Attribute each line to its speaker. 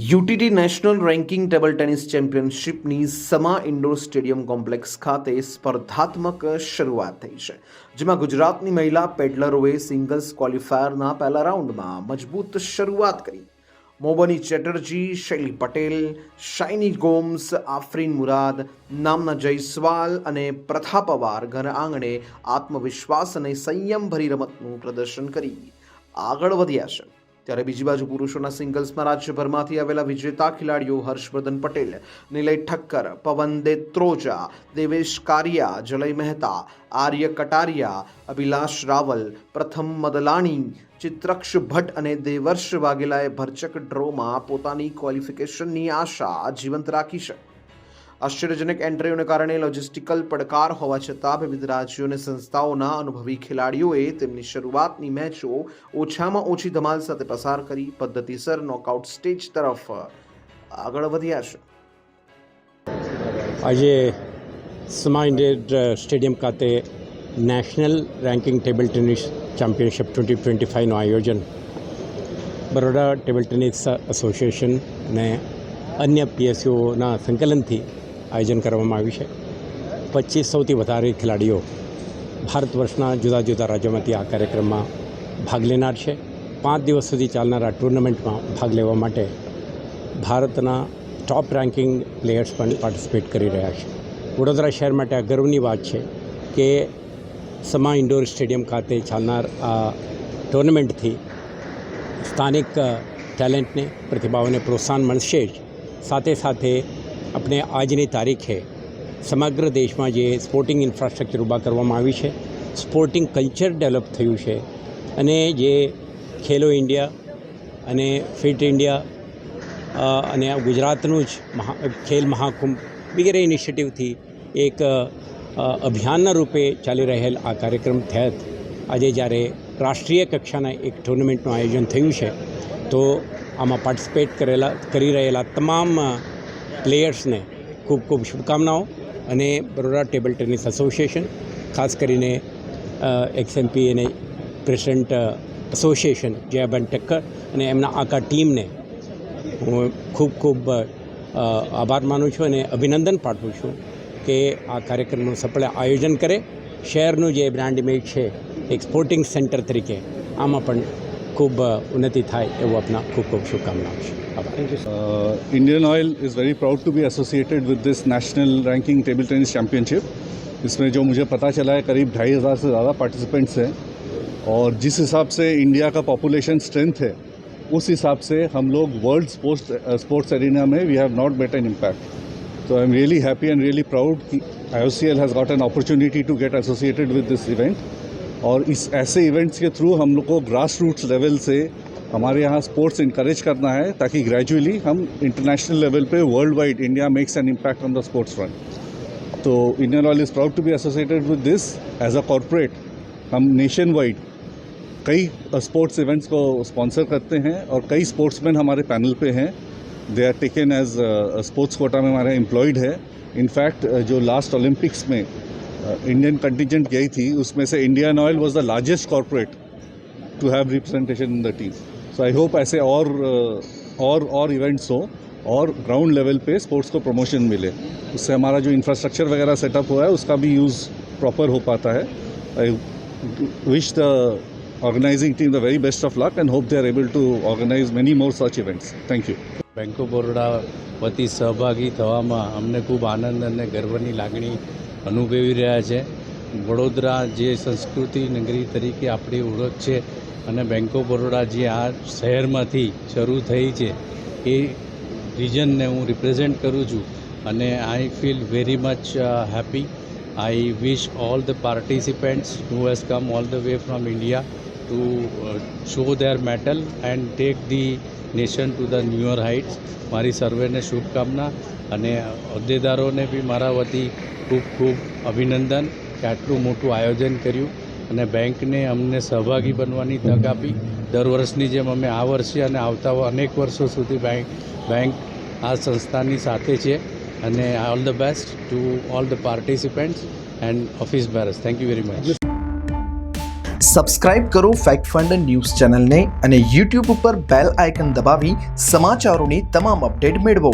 Speaker 1: UTT national ranking table tennis ચેમ્પિયનશિપની Sama indoor stadium complex ખાતે સ્પર્ધાત્મક શરૂઆત થઈ છે, જેમાં ગુજરાતની મહિલા પેડલરોએ સિંગલ્સ ક્વોલિફાયરના પહેલા રાઉન્ડમાં મજબૂત શરૂઆત કરી. મોબની ચેટર્જી, શૈલી પટેલ, શાઇની ગોમ્સ, આફરીન મુરાદ, નામના જયસ્વાલ અને પ્રથા પવાર ઘર આંગણે આત્મવિશ્વાસ અને સંયમભરી રમતનું પ્રદર્શન કરી આગળ વધ્યા છે. ત્યારે બીજી બાજુ પુરુષોના સિંગલ્સમાં રાજ્યભરમાંથી આવેલા વિજેતા ખેલાડીઓ હર્ષવર્ધન પટેલ, નિલય ઠક્કર, પવન દેત્રોજા દેવેશ કારિયા, જલય મહેતા, આર્ય કટારિયા, અભિલાષ રાવલ, પ્રથમ મદલાણી, ચિત્રક્ષ ભટ્ટ અને દેવર્ષ વાઘેલાએ ભરચક ડ્રોમાં પોતાની ક્વોલિફિકેશનની આશા જીવંત રાખી છે. આશ્ચર્યજનક એન્ટ્રીઓને કારણે લોજિસ્ટિકલ પડકાર હોવા છતાં વિવિધ રાજ્યો અને સંસ્થાઓના અનુભવી ખેલાડીઓએ તેમની શરૂઆતની મેચો ઓછામાં ઓછી ધમાલ સાથે પસાર કરી પદ્ધતિસર નોકઆઉટ સ્ટેજ તરફ આગળ વધ્યા છે.
Speaker 2: આજે સમા ઇન્ડિયન સ્ટેડિયમ ખાતે national ranking table tennis championship twenty twenty ફાઇવનું આયોજન. બરોડા ટેબલ ટેનિસ એસોસિએશન અને અન્ય પીએસયુઓના સંકલનથી આયોજન કરવામાં આવ્યું છે. પચીસ સૌથી વધારે ખેલાડીઓ ભારત વર્ષના જુદા જુદા રાજ્યોમાંથી આ કાર્યક્રમમાં ભાગ લેનાર છે. પાંચ દિવસ સુધી ચાલનાર ટુર્નામેન્ટમાં ભાગ લેવા માટે ભારતના ટોપ રેન્કિંગ પ્લેયર્સ પણ પાર્ટિસિપેટ કરી રહ્યા છે. વડોદરા શહેર માટે આ ગર્વની વાત છે કે સમા ઇન્ડોર સ્ટેડિયમ ખાતે ચાલનાર આ ટુર્નામેન્ટથી સ્થાનિક ટેલેન્ટને, પ્રતિભાઓને પ્રોત્સાહન મળશે જ. સાથે સાથે આપણે આજની તારીખે સમગ્ર દેશમાં જે સ્પોર્ટિંગ ઇન્ફ્રાસ્ટ્રક્ચર ઊભા કરવામાં આવી છે સ્પોર્ટિંગ કલ્ચર ડેવલપ થયું છે અને જે ખેલો ઇન્ડિયા અને ફિટ ઇન્ડિયા અને ગુજરાતનું જ મહા, ખેલ મહાકુંભ વગેરે ઇનિશિયેટિવથી એક અભિયાનના રૂપે ચાલી રહેલ આ કાર્યક્રમ થયા આજે જ્યારે રાષ્ટ્રીય કક્ષાના એક ટુર્નામેન્ટનું આયોજન થયું છે, તો આમાં પાર્ટિસિપેટ કરેલા, કરી રહેલા તમામ પ્લેયર્સને ખૂબ ખૂબ શુભકામનાઓ અને બરોડા ટેબલ ટેનિસ એસોસિએશન, ખાસ કરીને એક્સએમપી અને પ્રેસિડેન્ટ એસોસિએશન જયાબેન ઠક્કર અને એમના આખા ટીમને હું ખૂબ ખૂબ આભાર માનું છું અને અભિનંદન પાઠવું છું કે આ કાર્યક્રમનું સફળ આયોજન કરે. શહેરનું જે બ્રાન્ડ ઇમેજ છે, એક સ્પોર્ટિંગ સેન્ટર તરીકે, આમાં પણ ખૂબ ઉન્નતિ થાય એવું આપના ખૂબ ખૂબ શુભકામનાઓ છે.
Speaker 3: Uh, Indian Oil is very proud to be associated with this national ranking table tennis championship. इसमें जो मुझे पता चला है करीब ढाई हज़ार से ज़्यादा पार्टिसिपेंट्स हैं। और जिस हिसाब से इंडिया का पॉपुलेशन स्ट्रेंथ है उस हिसाब से हम लोग वर्ल्ड स्पोर्ट्स स्पोर्ट्स एरिना में we have not met an impact तो I am really happy and really proud कि I has got an opportunity to get associated with this event और इस ऐसे इवेंट्स के थ्रू हम लोग को ग्रास रूट्स लेवल से हमारे यहाँ स्पोर्ट्स इंकरेज करना है ताकि ग्रेजुअली हम इंटरनेशनल लेवल पे worldwide India makes an impact on the sports front तो Indian Oil is proud to be associated with this as a corporate हम नेशन वाइड कई स्पोर्ट्स इवेंट्स को स्पॉन्सर करते हैं और कई स्पोर्ट्समैन हमारे पैनल पे हैं। They are taken as sports quota में हमारे एम्प्लॉयड है। इनफैक्ट जो लास्ट ओलंपिक्स में इंडियन कंटिजेंट गई थी, उसमें से Indian Oil was the largest corporate to have representation in the team so I hope ऐसे और uh, और और इवेंट्स हो और ग्राउंड लेवल पे स्पोर्ट्स को प्रमोशन मिले उससे हमारा जो इंफ्रास्ट्रक्चर वगैरह सेटअप हुआ है उसका भी यूज़ प्रॉपर हो पाता है I wish the organizing team the very best of luck and hope they are able to organize many more such events. Thank you.
Speaker 4: Bank of Baroda વતી સહભાગી થવામાં અમને ખૂબ આનંદ અને ગર્વની લાગણી અનુભવી રહ્યા છે વડોદરા જે સંસ્કૃતિ નગરી તરીકે આપણી ઓળખ છે અને બેંક ઓફ બરોડા જે આ શહેરમાંથી શરૂ થઈ છે, એ રિજનને હું રિપ્રેઝેન્ટ કરું છું અને I feel very much happy I wish all the participants who has come all the way from India to show their mettle and take the nation to the newer heights મારી સર્વેને શુભકામના અને હોદ્દેદારોને બી મારા વતી ખૂબ ખૂબ અભિનંદન કે આટલું મોટું આયોજન કર્યું. અને બેંકને અમને સહભાગી બનવાની તક આપી. દર વર્ષની જેમ અમે આ વર્ષે અને આવતા અનેક વર્ષો સુધી બેંક બેંક આ સંસ્થાની સાથે છે. અને all the best to all the participants and office bearers thank you very much
Speaker 5: subscribe કરો ફેક્ટ ફંડ ન્યૂઝ ચેનલને અને યુટ્યુબ ઉપર બેલ આઇકન દબાવી સમાચારોની તમામ અપડેટ મેળવો